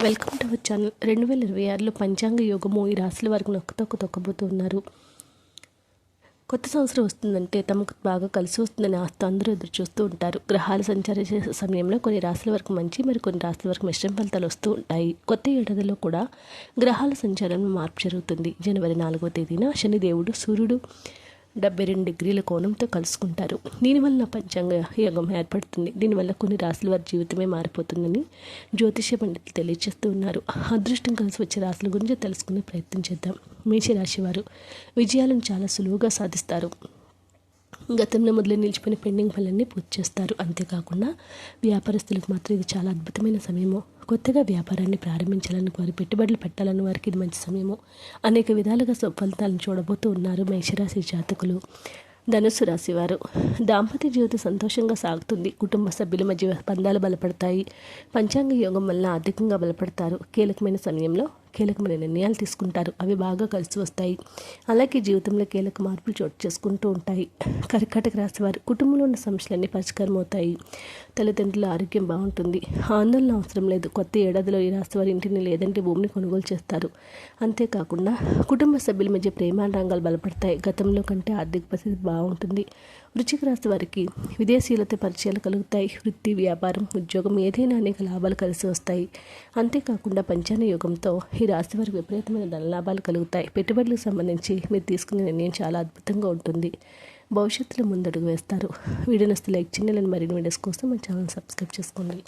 Welcome to our channel. రెండు వేల ఇరవై ఆరులో పంచాంగ యోగము ఈ రాశుల వరకు నొక్కతొక్క తొక్కబోతున్నారు. కొత్త సంవత్సరం వస్తుందంటే తమకు బాగా కలిసి వస్తుందని ఆస్తి అందరూ ఎదురు చూస్తూ ఉంటారు. గ్రహాలు సంచారం చేసే సమయంలో కొన్ని రాశుల వరకు మంచి మరి కొన్ని రాశుల వరకు మిశ్రమ ఫలితాలు వస్తూ ఉంటాయి. కొత్త ఏడాదిలో కూడా గ్రహాల సంచారంలో మార్పు జరుగుతుంది. జనవరి నాలుగో తేదీన శనిదేవుడు సూర్యుడు డెబ్బై రెండు డిగ్రీల కోణంతో కలుసుకుంటారు. దీనివల్ల పంచాంగ యోగం ఏర్పడుతుంది. దీనివల్ల కొన్ని రాశుల వారి జీవితమే మారిపోతుందని జ్యోతిష పండితులు తెలియజేస్తూ ఉన్నారు. అదృష్టం కలిసి వచ్చే రాశుల గురించి తెలుసుకునే ప్రయత్నం చేద్దాం. మేషరాశి వారు విజయాలను చాలా సులువుగా సాధిస్తారు. గతంలో మొదలు నిలిచిపోయిన పెండింగ్ పనులన్నీ పూర్తి చేస్తారు. అంతేకాకుండా వ్యాపారస్తులకు మాత్రం ఇది చాలా అద్భుతమైన సమయము కొత్తగా వ్యాపారాన్ని ప్రారంభించాలని వారి పెట్టుబడులు పెట్టాలని వారికి ఇది మంచి సమయము అనేక విధాలుగా ఫలితాలను చూడబోతూ ఉన్నారు మేషరాశి జాతకులు. ధనుసు రాశివారు. దాంపత్య జీవితం సంతోషంగా సాగుతుంది. కుటుంబ సభ్యుల మధ్య బంధాలు బలపడతాయి. పంచాంగ యోగం వల్ల ఆర్థికంగా బలపడతారు. కీలకమైన సమయంలో కీలకమైన నిర్ణయాలు తీసుకుంటారు. అవి బాగా కలిసి వస్తాయి. అలాగే జీవితంలో కీలక మార్పులు చోటు చేసుకుంటూ ఉంటాయి. కర్కాటక రాశి వారి కుటుంబంలో ఉన్న సమస్యలన్నీ పరిష్కారం అవుతాయి. తల్లిదండ్రుల ఆరోగ్యం బాగుంటుంది. ఆందోళన అవసరం లేదు. కొత్త ఏడాదిలో ఈ రాశి వారి ఇంటిని లేదంటే భూమిని కొనుగోలు చేస్తారు. అంతేకాకుండా కుటుంబ సభ్యుల మధ్య ప్రేమారంగాలు బలపడతాయి. గతంలో కంటే ఆర్థిక పరిస్థితి బాగుంటుంది. వృచ్చిక రాశి వారికి విదేశీయులతో పరిచయాలు కలుగుతాయి. వృత్తి వ్యాపారం ఉద్యోగం ఏదైనా అనేక లాభాలు కలిసి వస్తాయి. అంతేకాకుండా పంచాంగ యోగంతో ఈ రాశి వారికి విపరీతమైన ధనలాభాలు కలుగుతాయి. పెట్టుబడులకు సంబంధించి మీరు తీసుకునే నిర్ణయం చాలా అద్భుతంగా ఉంటుంది. భవిష్యత్తులో ముందడుగు వేస్తారు. వీడియోని లైక్ చేయండి. మరిన్ని వీడియోస్ కోసం మన ఛానల్ సబ్స్క్రైబ్ చేసుకోండి.